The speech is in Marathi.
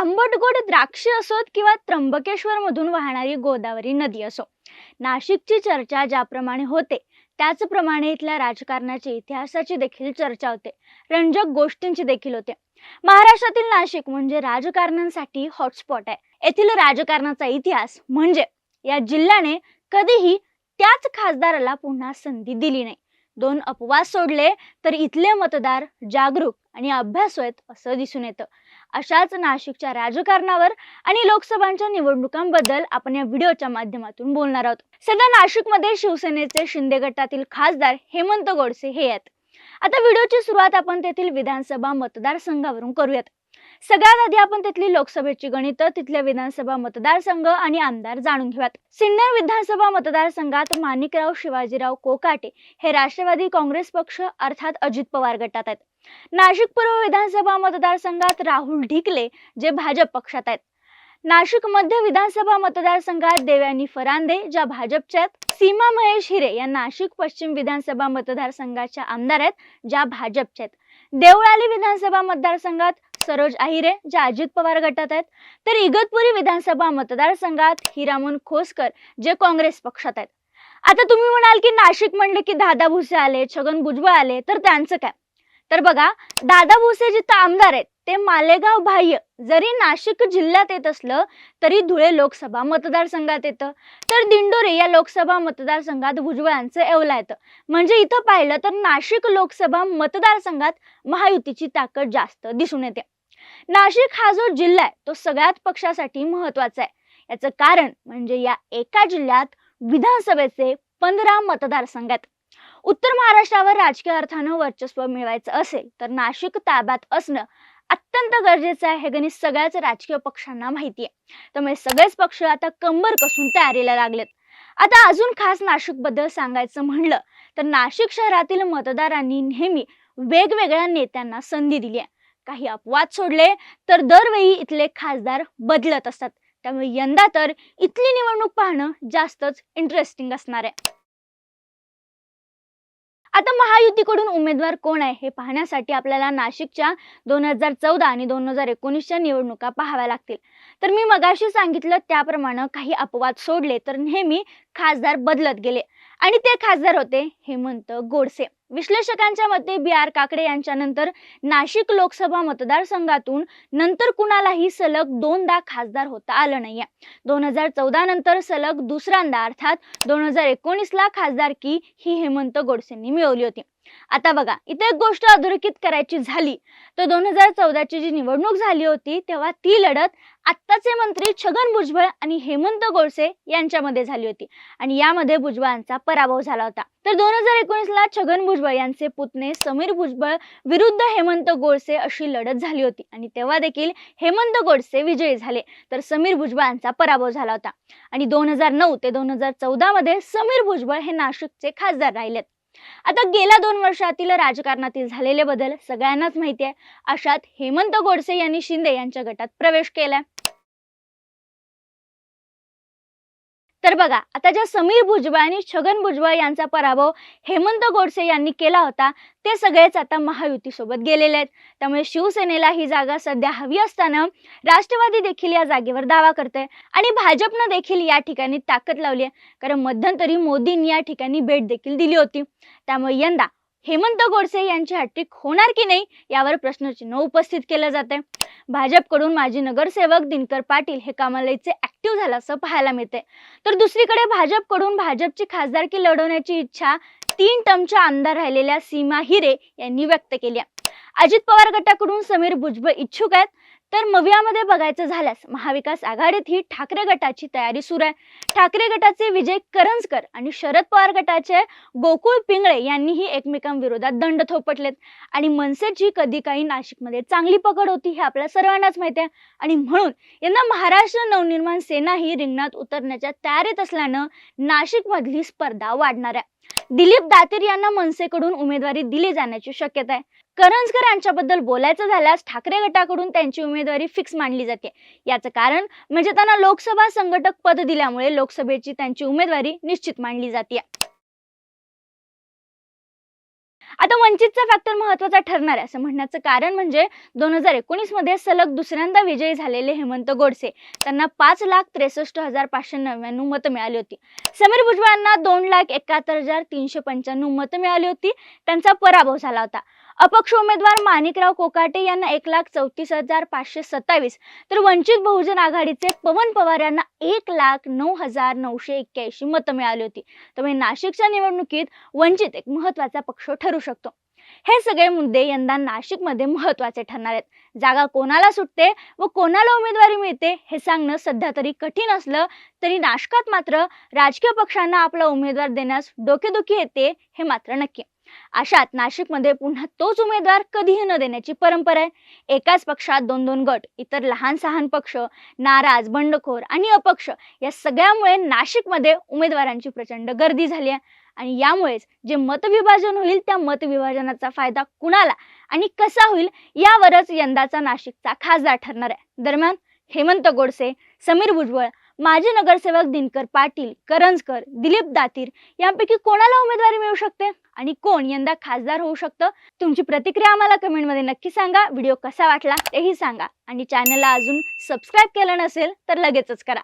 आंबटगोड द्राक्षे असोत किंवा त्र्यंबकेश्वर मधून वाहणारी गोदावरी नदी असो. नाशिकची चर्चा ज्याप्रमाणे होते त्याचप्रमाणे इथल्या राजकारणाची इतिहासाची देखील चर्चा होते. रंजक गोष्टींची देखील होते. महाराष्ट्रातील नाशिक म्हणजे राजकारणांसाठी हॉटस्पॉट आहे. येथील राजकारणाचा इतिहास म्हणजे या जिल्ह्याने कधीही त्याच खासदाराला पुन्हा संधी दिली नाही. दोन अपवाद सोडले तर इथले मतदार जागरूक आणि अभ्यासू आहेत असं दिसून येतं. अशाच नाशिकच्या राजकारणावर आणि लोकसभांच्या निवडणुकांबद्दल आपण या व्हिडिओच्या माध्यमातून बोलणार आहोत. सध्या नाशिकमध्ये शिवसेनेचे शिंदे गटातील खासदार हेमंत गोडसे हे आहेत. आता व्हिडिओची सुरुवात आपण तेथील विधानसभा मतदारसंघावरून करूयात. सगळ्यात आधी आपण तिथली लोकसभेची गणित तिथल्या विधानसभा मतदारसंघ आणि आमदार जाणून घेऊयात. सिन्नर विधानसभा मतदारसंघात माणिकराव शिवाजीराव कोकाटे हे राष्ट्रवादी काँग्रेस पक्ष अर्थात अजित पवार गटात आहेत. नाशिक पूर्व विधानसभा मतदारसंघात राहुल ढिकले जे भाजप पक्षात आहेत. नाशिक मध्य विधानसभा मतदारसंघात देवयानी फरांदे ज्या भाजपच्या आहेत सीमा महेश हिरे या नाशिक पश्चिम विधानसभा मतदारसंघाच्या आमदार आहेत ज्या भाजपच्या आहेत. देवळाली विधानसभा मतदारसंघात सरोज आहिरे ज्या अजित पवार गटात आहेत. तर इगतपुरी विधानसभा मतदारसंघात हिरामन खोसकर जे काँग्रेस पक्षात आहेत. आता तुम्ही म्हणाल की नाशिक म्हणले की दादा भुसे आले छगन भुजबळ आले तर त्यांचं काय? तर बघा दादा भुसे जिथं आमदार आहेत ते मालेगाव बाह्य. जरी नाशिक जिल्ह्यात येत असलं तरी धुळे लोकसभा मतदारसंघात येतं. तर दिंडोरे या लोकसभा मतदारसंघात भुजबळांचं येवला येतं. म्हणजे इथं पाहिलं तर नाशिक लोकसभा मतदारसंघात महायुतीची ताकद जास्त दिसून येते. नाशिक हा जो जिल्हा आहे तो सगळ्याच पक्षासाठी महत्त्वाचा आहे. याचं कारण म्हणजे या एका जिल्ह्यात विधानसभेचे पंधरा मतदारसंघ आहेत उत्तर महाराष्ट्रावर राजकीय अर्थानं वर्चस्व मिळवायचं असेल तर नाशिक ताब्यात असणं अत्यंत गरजेचं आहे. हे गणित सगळ्याच राजकीय पक्षांना माहिती आहे. त्यामुळे सगळेच पक्ष आता कंबर कसून तयारीला लागलेत. आता अजून खास नाशिकबद्दल सांगायचं म्हणलं तर नाशिक शहरातील मतदारांनी नेहमी वेगवेगळ्या नेत्यांना संधी दिली आहे. काही अपवाद सोडले तर दरवेळी इथले खासदार बदलत असतात. त्यामुळे यंदा तर इथली निवडणूक पाहणं जास्तच इंटरेस्टिंग असणार आहे. आता महायुतीकडून उमेदवार कोण आहे हे पाहण्यासाठी आपल्याला नाशिकच्या दोन हजार चौदा आणि दोन हजार एकोणीसच्या निवडणुका पाहाव्या लागतील. तर मी मगाशी सांगितलं त्याप्रमाणे काही अपवाद सोडले तर नेहमी खासदार बदलत गेले. आणि ते खासदार होते हेमंत गोडसे. विश्लेषकांच्या मते बी आर काकडे यांच्यानंतर नाशिक लोकसभा मतदारसंघातून नंतर कुणालाही सलग दोनदा खासदार होता आलं नाहीये. दोन हजार चौदा नंतर सलग दुसऱ्यांदा अर्थात दोन हजार एकोणीसला खासदारकी ही हेमंत गोडसेंनी मिळवली होती. आता बघा इथे एक गोष्ट अधोरेखित करायची झाली. तर दोन हजार चौदाची जी निवडणूक झाली होती तेव्हा ती लढत आत्ताचे मंत्री छगन भुजबळ आणि हेमंत गोडसे यांच्यामध्ये झाली होती. आणि यामध्ये भुजबळांचा पराभव झाला होता. तर दोन हजार एकोणीसला छगन भुजबळ यांचे पुतणे समीर भुजबळ विरुद्ध हेमंत गोडसे अशी लढत झाली होती. आणि तेव्हा देखील हेमंत गोडसे विजयी झाले. तर समीर भुजबळांचा पराभव झाला होता. आणि दोन हजार नऊ ते दोन हजार चौदा मध्ये समीर भुजबळ हे नाशिकचे खासदार राहिलेत. आता गेल्या दोन वर्षातील राजकारणातील झालेले बदल सगळ्यांनाच माहिती आहे अशात हेमंत गोडसे यांनी शिंदे यांच्या गटात प्रवेश केलाय. तर बघा आता ज्या समीर भुजबळ आणि छगन भुजबळ यांचा पराभव हेमंत गोडसे यांनी केला होता ते सगळेच आता महायुतीसोबत गेलेले आहेत. त्यामुळे शिवसेनेला ही जागा सध्या हवी असताना राष्ट्रवादी देखील या जागेवर दावा करते आणि भाजपनं देखील या ठिकाणी ताकद लावली आहे. कारण मध्यंतरी मोदींनी या ठिकाणी भेट देखील दिली होती. त्यामुळे यंदा हेमंत गोडसे यांची हॅट्रिक होणार की नाही यावर प्रश्नचिन्ह उपस्थित केलं जाते भाजपकडून माजी नगरसेवक दिनकर पाटील हे कामालयचे ऍक्टिव्ह झाल्याचं पाहायला मिळते तर दुसरीकडे भाजपकडून भाजपची खासदारकी लढवण्याची इच्छा तीन टर्मच्या आमदार राहिलेल्या सीमा हिरे यांनी व्यक्त केली अजित पवार गटाकडून समीर भुजबळ इच्छुक आहेत. तर मवियामध्ये बघायचं झाल्यास महाविकास आघाडीत ही ठाकरे गटाची तयारी सुरू आहे. ठाकरे गटाचे विजय करंजकर आणि शरद पवार गटाचे गोकुळ पिंगळे यांनीही एकमेकांविरोधात दंड थोपटलेत. आणि मनसेची कधी काही नाशिकमध्ये चांगली पकड होती हे आपल्या सर्वांनाच माहिती आहे. आणि म्हणून यंदा महाराष्ट्र नवनिर्माण सेना ही रिंगणात उतरण्याच्या तयारीत असल्यानं नाशिकमधली स्पर्धा वाढणार आहे. दिलीप दातीर यांना मनसेकडून उमेदवारी दिली जाण्याची शक्यता आहे. करंजकर यांच्याबद्दल बोलायचं झाल्यास ठाकरे गटाकडून त्यांची उमेदवारी फिक्स मानली जाते. याचं कारण म्हणजे त्यांना लोकसभा संघटक पद दिल्यामुळे लोकसभेची त्यांची उमेदवारी निश्चित मानली जाते. आता वंचितचा फॅक्टर महत्त्वाचा ठरणार आहे. असं म्हणण्याचं कारण म्हणजे दोन हजार एकोणीसमध्ये सलग दुसऱ्यांदा विजयी झालेले हेमंत गोडसे. त्यांना पाच लाख त्रेसष्ट हजार पाचशे नव्याण्णव मतं मिळाली होती. समीर भुजबळ यांना दोन लाख एकाहत्तर हजार तीनशे पंच्याण्णव मतं मिळाली होती. त्यांचा पराभव झाला होता. अपक्ष उमेदवार माणिकराव कोकाटे यांना एक लाख चौतीस हजार पाचशे सत्तावीस. तर वंचित बहुजन आघाडीचे पवन पवार यांना एक लाख नऊ हजार नऊशे एक्क्याऐंशी मतं मिळाली होती. त्यामुळे नाशिकच्या निवडणुकीत वंचित एक महत्त्वाचा पक्ष ठरू शकतो. हे सगळे मुद्दे यंदा नाशिकमध्ये महत्त्वाचे ठरणार आहेत. जागा कोणाला सुटते व कोणाला उमेदवारी मिळते हे सांगणं सध्या तरी कठीण असलं तरी नाशकात मात्र राजकीय पक्षांना आपला उमेदवार देण्यास डोकेदुखी येते हे मात्र नक्की. अशात नाशिकमध्ये पुन्हा तोच उमेदवार कधीही न देण्याची परंपरा आहे. एकाच पक्षात दोन दोन गट इतर लहान सहान पक्ष नाराज बंडखोर आणि अपक्ष या सगळ्यामुळे नाशिकमध्ये उमेदवारांची प्रचंड गर्दी झाली आहे. आणि यामुळेच जे मतविभाजन होईल त्या मतविभाजनाचा फायदा कुणाला आणि कसा होईल यावरच यंदाचा नाशिकचा खासदार ठरणार आहे. दरम्यान हेमंत गोडसे समीर भुजबळ माजी नगरसेवक दिनकर पाटील करंजकर दिलीप दातीर यांपैकी कोणाला उमेदवारी मिळू शकते आणि कोण यंदा खासदार होऊ शकतं? तुमची प्रतिक्रिया आम्हाला कमेंटमध्ये नक्की सांगा. व्हिडिओ कसा वाटला तेही सांगा आणि चॅनलला अजून सबस्क्राईब केलं नसेल तर लगेचच करा.